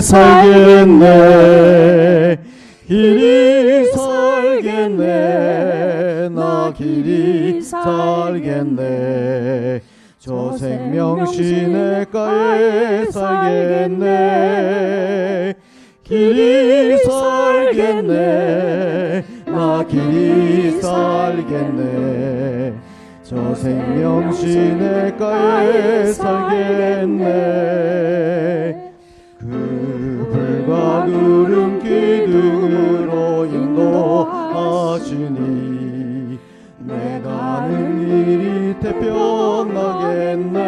살겠네. 길이 살겠네. 나 길이 살겠네. 저 생명 시내가에 살겠네. 길이 살겠네. 나 길이 살겠네. 저 생명 시내가에 살겠네 태평하겠네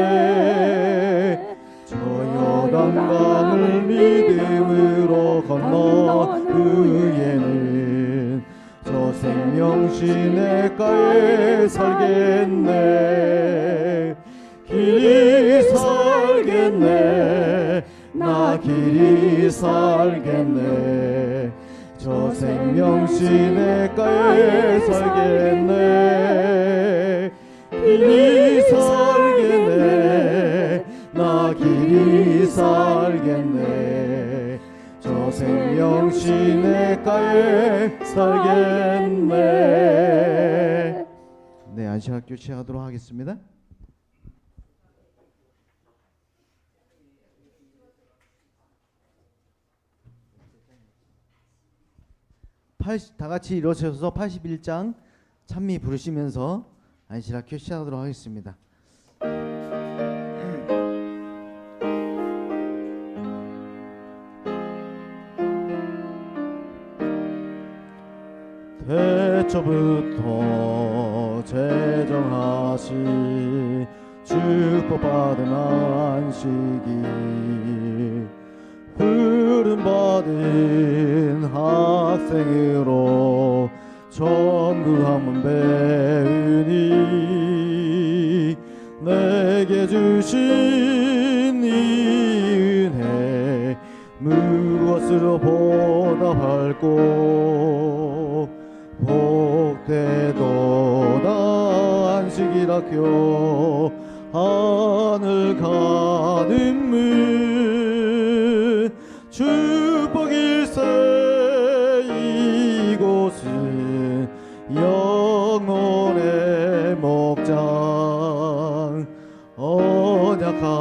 저 요단강을 믿음으로 건너 후에는 저 생명 시내가에 살겠네 길이 살겠네 나 길이 살겠네 저 생명 시내가에 살겠네 길이 살겠네. 나 길이 살겠네. 저 생명 시내가에 살겠네. 네. 시작하도록 하겠습니다. 팔- 다 같이 일어서서 81장 찬미 부르시면서 안시학교 시작하도록 하겠습니다. 태초부터 제정하신 축복받은 안식이 부름받은 학생으로 한번 배우 니 내게 주신 이 은혜 무엇으로 보답할꼬? 복되도다 안식이라교 하늘 가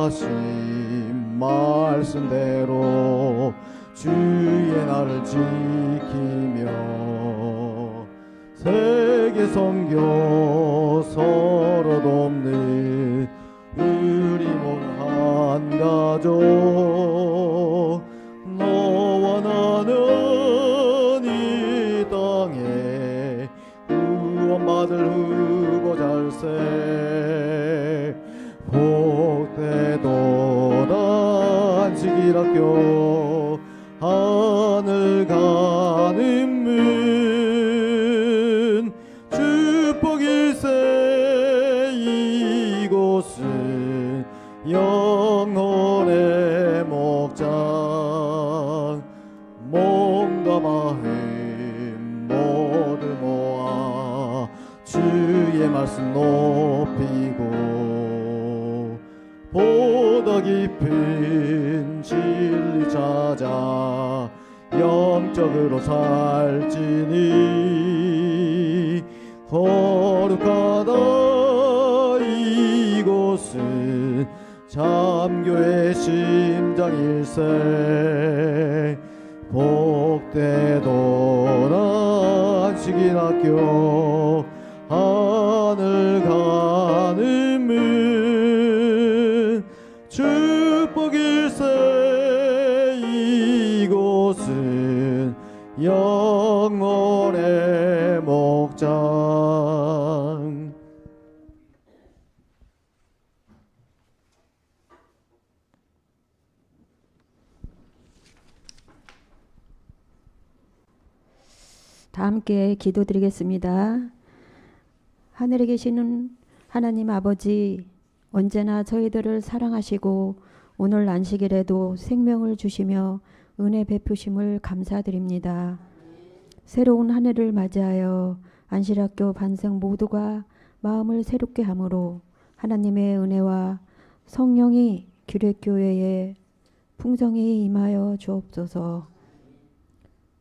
하신 말씀대로 주의 나를 지키 영혼의 목장 몸과 마음 모두 모아 주의 말씀 높이고 보다 깊은 진리 찾아 영적으로 살지니 거룩하 참교의 심장일세 복되도다 안식인 학교 하늘 가는 문 축복일세 이곳은 영혼의 목장 다 함께 기도드리겠습니다. 하늘에 계시는 하나님 아버지, 언제나 저희들을 사랑하시고 오늘 안식일에도 생명을 주시며 은혜 베푸심을 감사드립니다. 새로운 한 해를 맞이하여 안실학교 반생 모두가 마음을 새롭게 함으로 하나님의 은혜와 성령이 규례교회에 풍성히 임하여 주옵소서.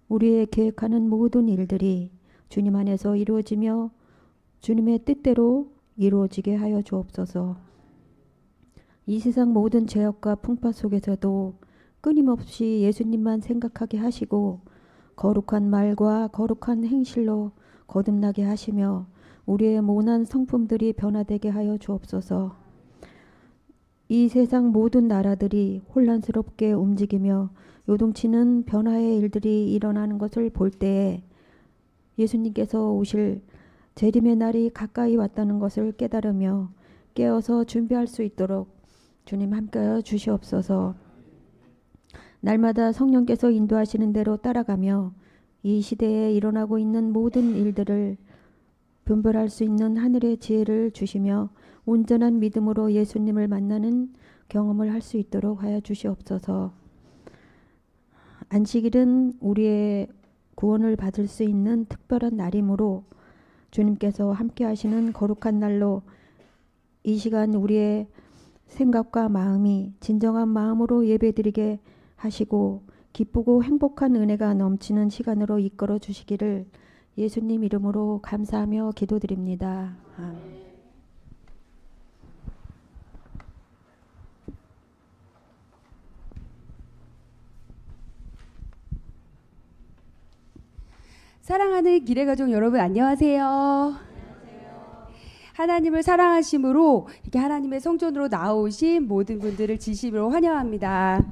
우리의 계획하는 모든 일들이 주님 안에서 이루어지며 주님의 뜻대로 이루어지게 하여 주옵소서. 이 세상 모든 죄악과 풍파 속에서도 끊임없이 예수님만 생각하게 하시고 거룩한 말과 거룩한 행실로 거듭나게 하시며 우리의 모난 성품들이 변화되게 하여 주옵소서. 이 세상 모든 나라들이 혼란스럽게 움직이며 요동치는 변화의 일들이 일어나는 것을 볼 때에 예수님께서 오실 재림의 날이 가까이 왔다는 것을 깨달으며 깨어서 준비할 수 있도록 주님 함께하여 주시옵소서. 날마다 성령께서 인도하시는 대로 따라가며 이 시대에 일어나고 있는 모든 일들을 분별할 수 있는 하늘의 지혜를 주시며 온전한 믿음으로 예수님을 만나는 경험을 할 수 있도록 하여 주시옵소서. 안식일은 우리의 구원을 받을 수 있는 특별한 날이므로 주님께서 함께 하시는 거룩한 날로 이 시간 우리의 생각과 마음이 진정한 마음으로 예배드리게 하시고 기쁘고 행복한 은혜가 넘치는 시간으로 이끌어 주시기를 예수님 이름으로 감사하며 기도드립니다. 아멘. 사랑하는 기레 가족 여러분 안녕하세요. 하나님을 사랑하심으로 이렇게 하나님의 성전으로 나오신 모든 분들을 진심으로 환영합니다.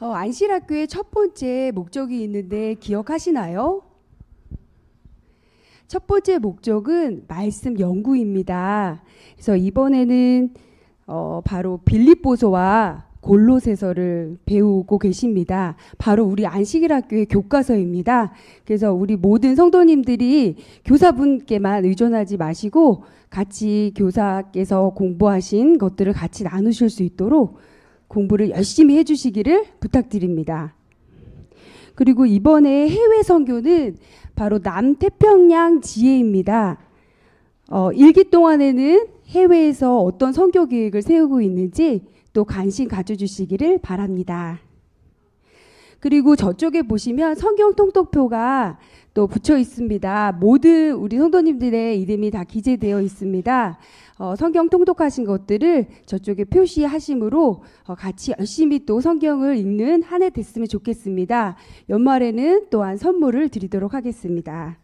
어, 안실학교의 첫 번째 목적이 있는데 기억하시나요? 첫 번째 목적은 말씀 연구입니다. 그래서 이번에는 어, 바로 빌립보서와 골로새서를 배우고 계십니다. 바로 우리 안식일 학교의 교과서입니다. 그래서 우리 모든 성도님들이 교사분께만 의존하지 마시고 같이 교사께서 공부하신 것들을 같이 나누실 수 있도록 공부를 열심히 해주시기를 부탁드립니다. 그리고 이번에 해외 선교는 바로 남태평양 지혜입니다. 어, 일기 동안에는 해외에서 어떤 선교 계획을 세우고 있는지 또 관심 가져주시기를 바랍니다. 그리고 저쪽에 보시면 성경 통독표가 또 붙여 있습니다. 모든 우리 성도님들의 이름이 다 기재되어 있습니다. 어, 성경 통독하신 것들을 저쪽에 표시하심으로 어, 같이 열심히 또 성경을 읽는 한 해 됐으면 좋겠습니다. 연말에는 또한 선물을 드리도록 하겠습니다.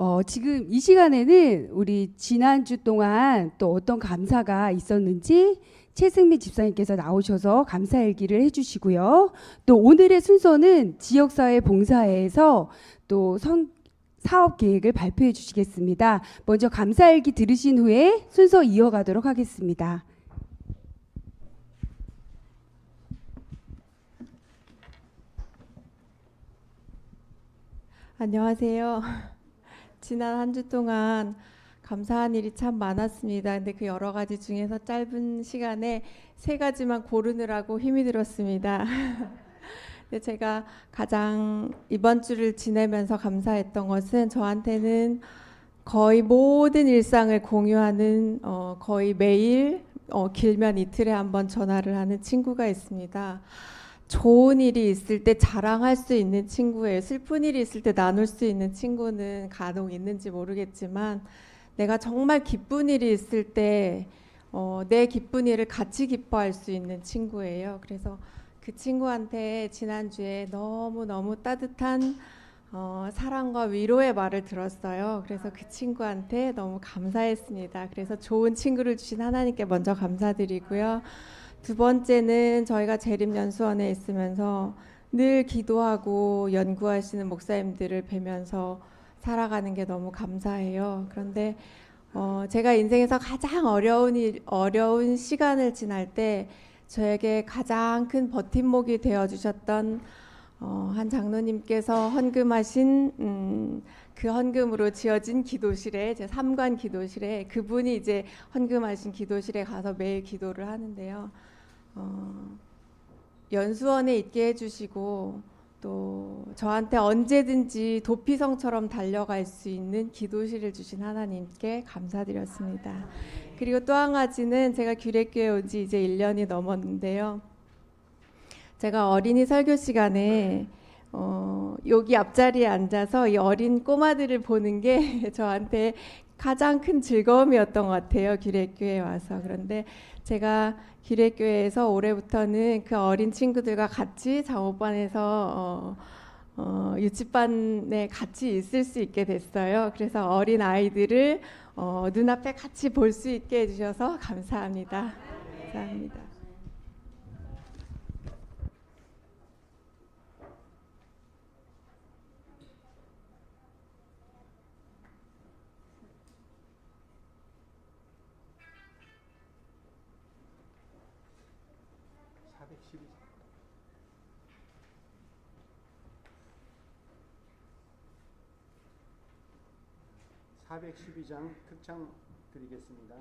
어, 지금 이 시간에는 우리 지난주 동안 또 어떤 감사가 있었는지 최승미 집사님께서 나오셔서 감사 일기를 해주시고요. 또 오늘의 순서는 지역사회 봉사회에서 또 선, 사업 계획을 발표해 주시겠습니다. 먼저 감사 일기 들으신 후에 순서 이어가도록 하겠습니다. 안녕하세요. 지난 한 주 동안 감사한 일이 참 많았습니다. 근데 그 여러 가지 중에서 짧은 시간에 세 가지만 고르느라고 힘이 들었습니다. 근데 제가 가장 이번 주를 지내면서 감사했던 것은 저한테는 거의 모든 일상을 공유하는 어, 거의 매일 어, 길면 이틀에 한 번 전화를 하는 친구가 있습니다. 좋은 일이 있을 때 자랑할 수 있는 친구예요. 슬픈 일이 있을 때 나눌 수 있는 친구는 간혹 있는지 모르겠지만 내가 정말 기쁜 일이 있을 때 어, 내 기쁜 일을 같이 기뻐할 수 있는 친구예요. 그래서 그 친구한테 지난주에 너무너무 따뜻한 어, 사랑과 위로의 말을 들었어요. 그래서 그 친구한테 너무 감사했습니다. 그래서 좋은 친구를 주신 하나님께 먼저 감사드리고요. 두 번째는 저희가 재림연수원에 있으면서 늘 기도하고 연구하시는 목사님들을 뵈면서 살아가는 게 너무 감사해요. 그런데 어, 제가 인생에서 가장 어려운 일, 어려운 시간을 지날 때 저에게 가장 큰 버팀목이 되어 주셨던 어, 한 장로님께서 헌금하신 음, 그 헌금으로 지어진 기도실에 제 삼관 기도실에 그분이 이제 헌금하신 기도실에 가서 매일 기도를 하는데요. 어, 연수원에 있게 해주시고 또 저한테 언제든지 도피성처럼 달려갈 수 있는 기도실을 주신 하나님께 감사드렸습니다. 그리고 또 한 가지는 제가 규례교회 온 지 이제 1년이 넘었는데요. 제가 어린이 설교 시간에 어, 여기 앞자리에 앉아서 이 어린 꼬마들을 보는 게 저한테 가장 큰 즐거움이었던 것 같아요. 규례교회에 와서. 그런데 제가 규례교회에서 올해부터는 그 어린 친구들과 같이 장호반에서 어, 어, 유치반에 같이 있을 수 있게 됐어요. 그래서 어린 아이들을 어, 눈앞에 같이 볼 수 있게 해주셔서 감사합니다. 감사합니다. 사백십이 장 특창 드리겠습니다.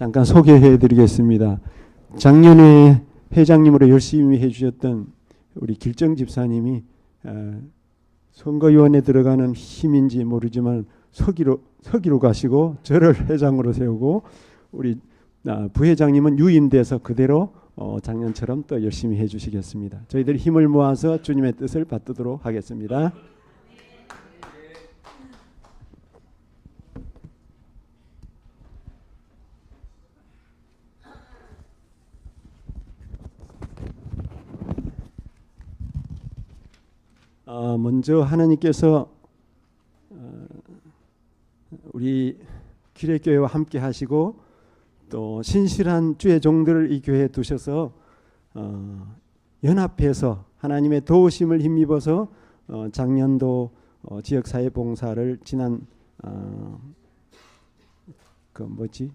잠깐 소개해 드리겠습니다. 작년에 회장님으로 열심히 해주셨던 우리 길정 집사님이 어, 선거위원회 들어가는 힘인지 모르지만 서기로 서기로 가시고 저를 회장으로 세우고 우리 아, 부회장님은 유임돼서 그대로 어, 작년처럼 또 열심히 해주시겠습니다. 저희들 힘을 모아서 주님의 뜻을 받들도록 하겠습니다. 먼저 하나님께서 어, 우리 기례교회와 함께 하시고 또 신실한 주의 종들을 이 교회에 두셔서 어, 연합해서 하나님의 도우심을 힘입어서 어, 작년도 어, 지역사회 봉사를 지난 어, 그 뭐지?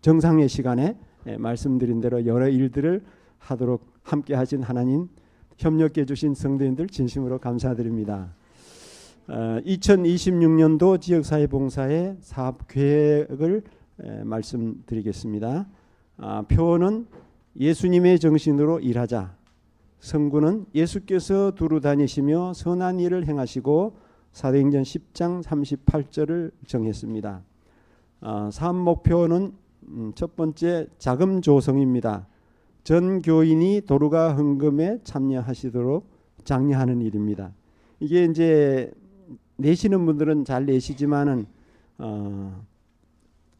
정상의 시간에 예, 말씀드린 대로 여러 일들을 하도록 함께 하신 하나님 협력해 주신 성도님들 진심으로 감사드립니다. 어, 2026년도 지역사회봉사의 사업 계획을 에, 말씀드리겠습니다. 아, 표어는 예수님의 정신으로 일하자. 성구는 예수께서 두루 다니시며 선한 일을 행하시고 사도행전 10장 38절을 정했습니다. 아, 사업 목표는 음, 첫 번째 자금 조성입니다. 전 교인이 도루가 헌금에 참여하시도록 장려하는 일입니다. 이게 이제 내시는 분들은 잘 내시지만은 어,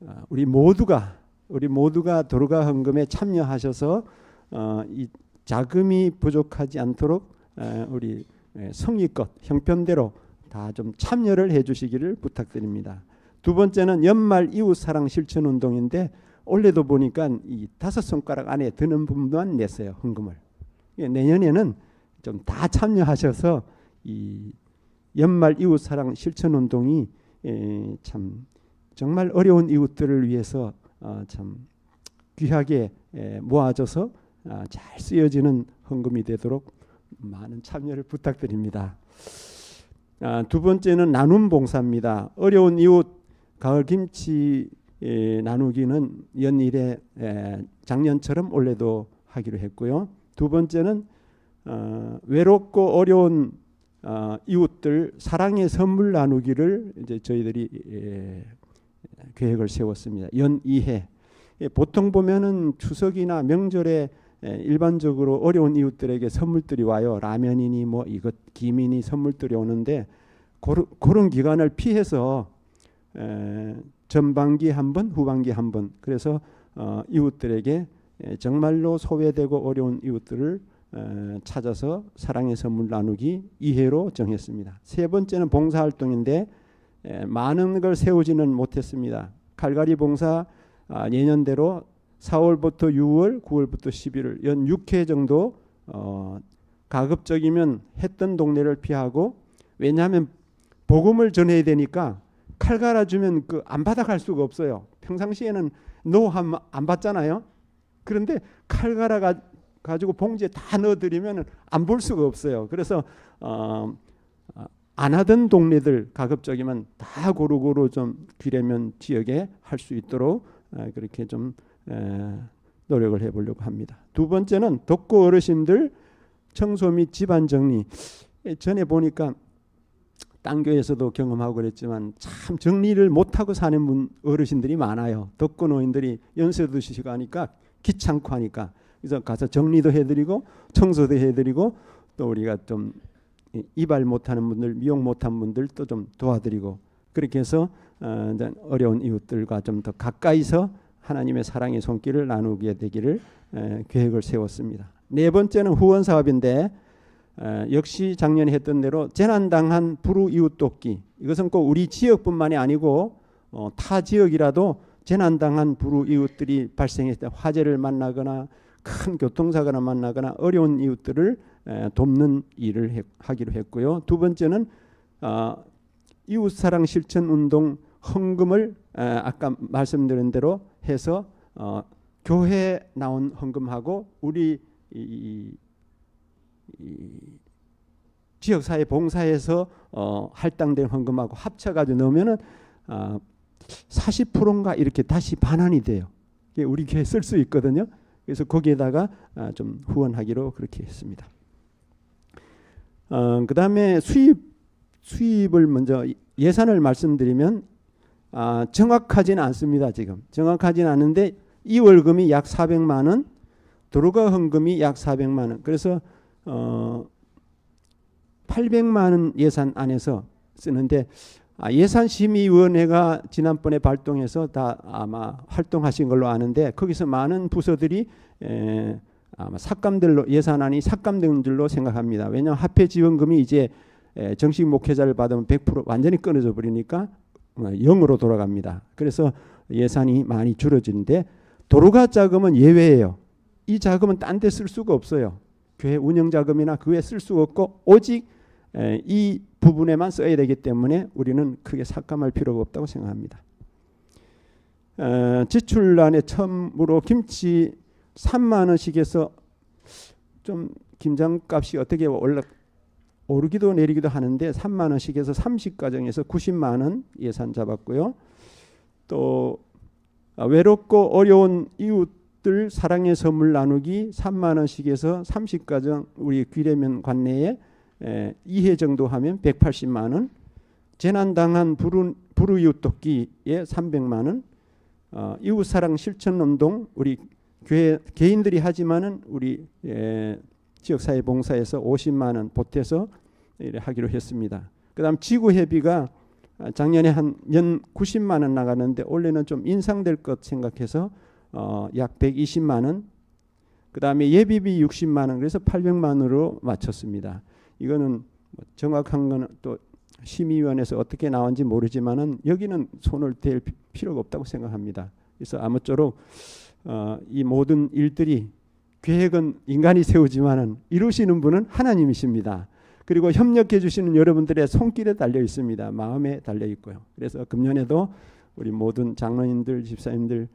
어, 우리 모두가 우리 모두가 도루가 헌금에 참여하셔서 어, 이 자금이 부족하지 않도록 에, 우리 에, 성의껏 형편대로 다 좀 참여를 해주시기를 부탁드립니다. 두 번째는 연말 이웃 사랑 실천 운동인데 올해도 보니까 이 다섯 손가락 안에 드는 분만 냈어요 헌금을. 예, 내년에는 좀 다 참여하셔서 이 연말 이웃 사랑 실천 운동이 에, 참 정말 어려운 이웃들을 위해서 어, 참 귀하게 에, 모아져서 아, 잘 쓰여지는 헌금이 되도록 많은 참여를 부탁드립니다. 아, 두 번째는 나눔 봉사입니다. 어려운 이웃 가을 김치 에, 나누기는 연일에 에, 작년처럼 올해도 하기로 했고요. 두 번째는 어, 외롭고 어려운 어, 이웃들 사랑의 선물 나누기를 이제 저희들이 에, 계획을 세웠습니다. 연 2회. 예, 보통 보면은 추석이나 명절에 에, 일반적으로 어려운 이웃들에게 선물들이 와요. 라면이니 뭐 이것 김이니 선물들이 오는데 그런, 그런 기간을 피해서 에, 전반기 한 번, 후반기 한 번. 그래서 어, 이웃들에게 에, 정말로 소외되고 어려운 이웃들을 에, 찾아서 사랑의 선물 나누기 2회로 정했습니다. 세 번째는 봉사활동인데 에, 많은 걸 세우지는 못했습니다. 칼갈이 봉사 아, 예년대로 4월부터 6월, 9월부터 11월 연 6회 정도 어, 가급적이면 했던 동네를 피하고 왜냐하면 복음을 전해야 되니까 칼 갈아주면 그 안 받아갈 수가 없어요. 평상시에는 노하면 안 받잖아요. 그런데 칼 갈아 가, 가지고 봉지에 다 넣어드리면 안 볼 수가 없어요. 그래서 어, 어, 안 하던 동네들 가급적이면 다 고루고루 좀 귀래면 지역에 할 수 있도록 어, 그렇게 좀 에, 노력을 해보려고 합니다. 두 번째는 독거 어르신들 청소 및 집안 정리. 예, 전에 보니까 딴 교회에서도 경험하고 그랬지만 참 정리를 못하고 사는 분 어르신들이 많아요. 덕고 노인들이 연세도 드시고 하니까 귀찮고 하니까 그래서 가서 정리도 해드리고 청소도 해드리고 또 우리가 좀 이- 이발 못하는 분들 미용 못한 분들 또 좀 도와드리고 그렇게 해서 어, 어려운 이웃들과 좀 더 가까이서 하나님의 사랑의 손길을 나누게 되기를 에, 계획을 세웠습니다. 네 번째는 후원 사업인데 에, 역시 작년에 했던 대로 재난당한 불우 이웃 돕기 이것은 꼭 우리 지역뿐만이 아니고 어, 타 지역이라도 재난당한 불우 이웃들이 발생했을 때 화재를 만나거나 큰 교통사고나 만나거나 어려운 이웃들을 에, 돕는 일을 해- 하기로 했고요. 두 번째는 어, 이웃 사랑 실천 운동 헌금을 에, 아까 말씀드린 대로 해서 어, 교회 나온 헌금하고 우리 이, 이 지역 사회 봉사에서 어, 할당된 헌금하고 합쳐가지고 넣으면은 아, 40%인가 이렇게 다시 반환이 돼요. 우리 교회 쓸 수 있거든요. 그래서 거기에다가 아, 좀 후원하기로 그렇게 했습니다. 어, 그 다음에 수입 수입을 먼저 예산을 말씀드리면 아, 정확하지는 않습니다. 지금 정확하지는 않은데 이 월금이 약 400만 원, 도로가 헌금이 약 400만 원. 그래서 어, 800만 원 예산 안에서 쓰는데 아, 예산심의위원회가 지난번에 발동해서 다 아마 활동하신 걸로 아는데 거기서 많은 부서들이 에, 아마 삭감들로 예산안이 삭감된 줄로 생각합니다. 왜냐하면 화폐 지원금이 이제 에, 정식 목회자를 받으면 100% 완전히 끊어져 버리니까 어, 0으로 돌아갑니다. 그래서 예산이 많이 줄어지는데 도로가 자금은 예외예요. 이 자금은 딴 데 쓸 수가 없어요. 교회 운영 자금이나 그 외에 쓸 수가 없고 오직 에, 이 부분에만 써야 되기 때문에 우리는 크게 삭감할 필요가 없다고 생각합니다. 어, 지출란에 처음으로 김치 3만 원씩에서 좀 김장값이 어떻게 올라 오르기도 내리기도 하는데 3만 원씩에서 30가정에서 90만 원 예산 잡았고요. 또 아, 외롭고 어려운 이웃 들 사랑의 선물 나누기 3만 원씩에서 30가정 우리 귀래면 관내에 에, 2회 정도 하면 180만 원. 재난 당한 불우 불우이웃 돕기에 300만 원. 어, 이웃 사랑 실천 운동 우리 교회 개인들이 하지만은 우리 에, 지역사회 봉사에서 50만 원 보태서 하기로 했습니다. 그다음 지구 회비가 아, 작년에 한 연 90만 원 나가는데 올해는 좀 인상될 것 생각해서 어, 약 120만 원. 그다음에 예비비 60만 원 그래서 800만 원으로 맞췄습니다. 이거는 뭐 정확한 거는 또 심의위원회에서 어떻게 나온지 모르지만은 여기는 손을 댈 피- 필요가 없다고 생각합니다. 그래서 아무쪼록 어, 이 모든 일들이 계획은 인간이 세우지만은 이루시는 분은 하나님이십니다. 그리고 협력해 주시는 여러분들의 손길에 달려 있습니다. 마음에 달려 있고요. 그래서 금년에도 우리 모든 장로님들, 집사님들 에,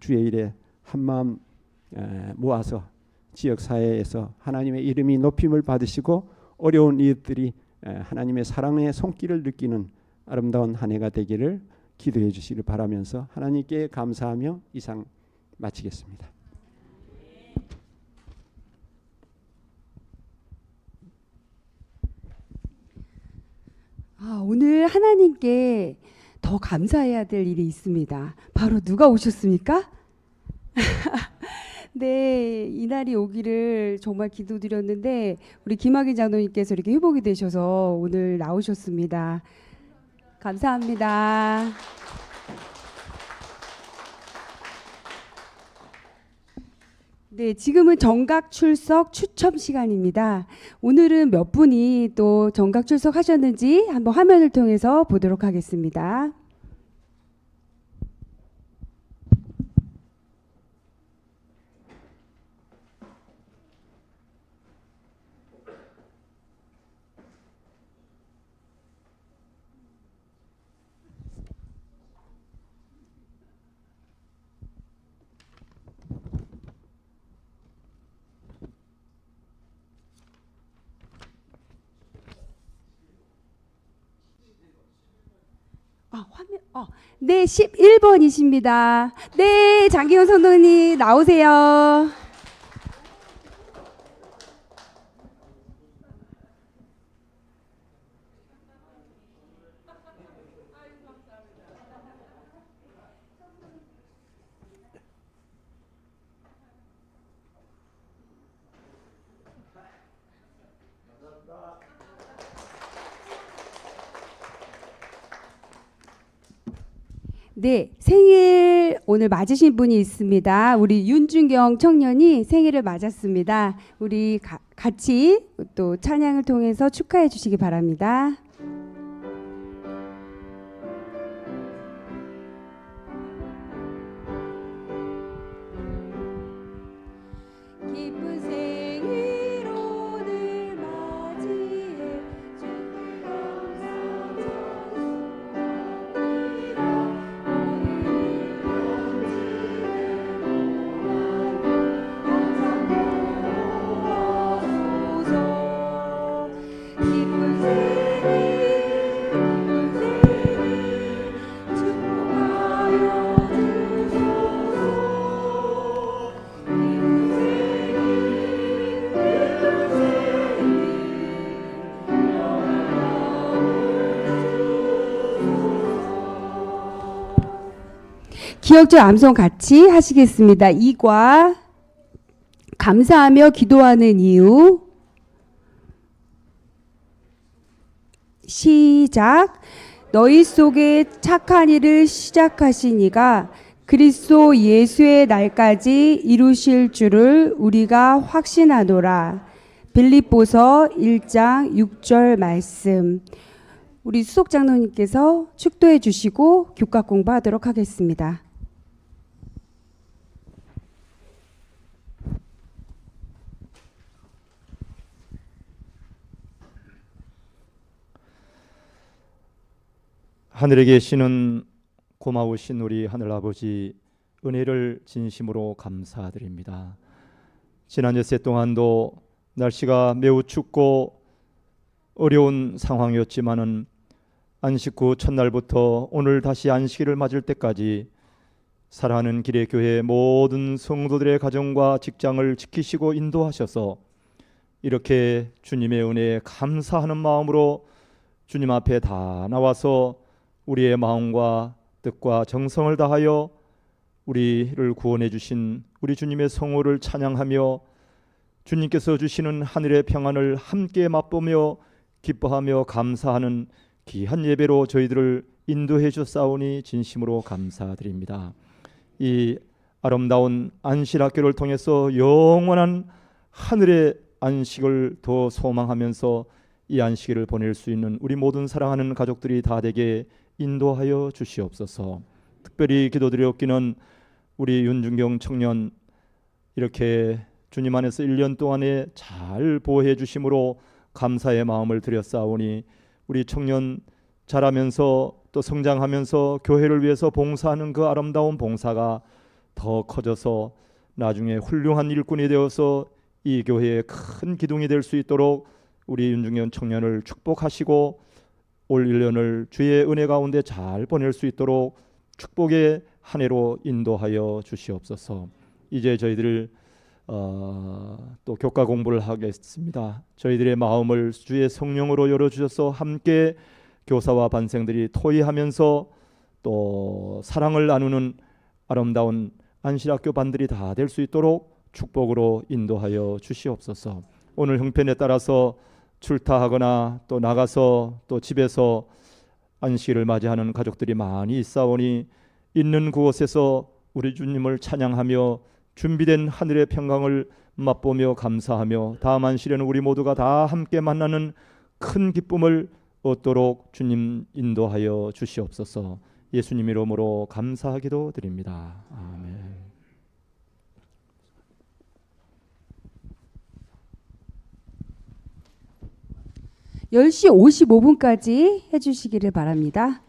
주의 일에 한 마음 에, 모아서 지역 사회에서 하나님의 이름이 높임을 받으시고 어려운 이웃들이 에, 하나님의 사랑의 손길을 느끼는 아름다운 한 해가 되기를 기도해 주시길 바라면서 하나님께 감사하며 이상 마치겠습니다. 아, 오늘 하나님께 더 감사해야 될 일이 있습니다. 바로 누가 오셨습니까? 네, 이날이 오기를 정말 기도드렸는데 우리 김학인 장로님께서 이렇게 회복이 되셔서 오늘 나오셨습니다. 감사합니다. 네, 지금은 정각 출석 추첨 시간입니다. 오늘은 몇 분이 또 정각 출석하셨는지 한번 화면을 통해서 보도록 하겠습니다. 아, 화면, 어, 네, 11번이십니다. 네, 장기현 선동님 나오세요. 네, 생일 오늘 맞으신 분이 있습니다. 우리 윤준경 청년이 생일을 맞았습니다. 우리 가- 같이 또 찬양을 통해서 축하해 주시기 바랍니다. 기억절 암송 같이 하시겠습니다. 이과 감사하며 기도하는 이유 시작 너희 속에 착한 일을 시작하신 이가 그리스도 예수의 날까지 이루실 줄을 우리가 확신하노라. 빌립보서 1장 6절 말씀. 우리 수석 장로님께서 축도해 주시고 교과 공부하도록 하겠습니다. 하늘에 계시는 고마우신 우리 하늘 아버지 은혜를 진심으로 감사드립니다. 지난 엿새 동안도 날씨가 매우 춥고 어려운 상황이었지만은 안식 후 첫날부터 오늘 다시 안식일을 맞을 때까지 사랑하는 길의 교회 모든 성도들의 가정과 직장을 지키시고 인도하셔서 이렇게 주님의 은혜에 감사하는 마음으로 주님 앞에 다 나와서 우리의 마음과 뜻과 정성을 다하여 우리를 구원해 주신 우리 주님의 성호를 찬양하며 주님께서 주시는 하늘의 평안을 함께 맛보며 기뻐하며 감사하는 귀한 예배로 저희들을 인도해 주사오니 진심으로 감사드립니다. 이 아름다운 안식학교를 통해서 영원한 하늘의 안식을 더 소망하면서 이 안식일을 보낼 수 있는 우리 모든 사랑하는 가족들이 다 되게 인도하여 주시옵소서. 특별히 기도드렸기는 우리 윤중경 청년 이렇게 주님 안에서 1년 동안에 잘 보호해 주심으로 감사의 마음을 드렸사오니 우리 청년 자라면서 또 성장하면서 교회를 위해서 봉사하는 그 아름다운 봉사가 더 커져서 나중에 훌륭한 일꾼이 되어서 이 교회의 큰 기둥이 될 수 있도록 우리 윤중현 청년을 축복하시고 올 1년을 주의 은혜 가운데 잘 보낼 수 있도록 축복의 한 해로 인도하여 주시옵소서. 이제 저희들 어, 또 교과 공부를 하겠습니다. 저희들의 마음을 주의 성령으로 열어 주셔서 함께 교사와 반생들이 토의하면서 또 사랑을 나누는 아름다운 안실학교 반들이 다 될 수 있도록 축복으로 인도하여 주시옵소서. 오늘 형편에 따라서 출타하거나 또 나가서 또 집에서 안식일을 맞이하는 가족들이 많이 있사오니 있는 그곳에서 우리 주님을 찬양하며 준비된 하늘의 평강을 맛보며 감사하며 다음 안식일에는 우리 모두가 다 함께 만나는 큰 기쁨을 얻도록 주님 인도하여 주시옵소서. 예수님 이름으로 감사하기도 드립니다. 아멘. 10시 55분까지 해주시기를 바랍니다.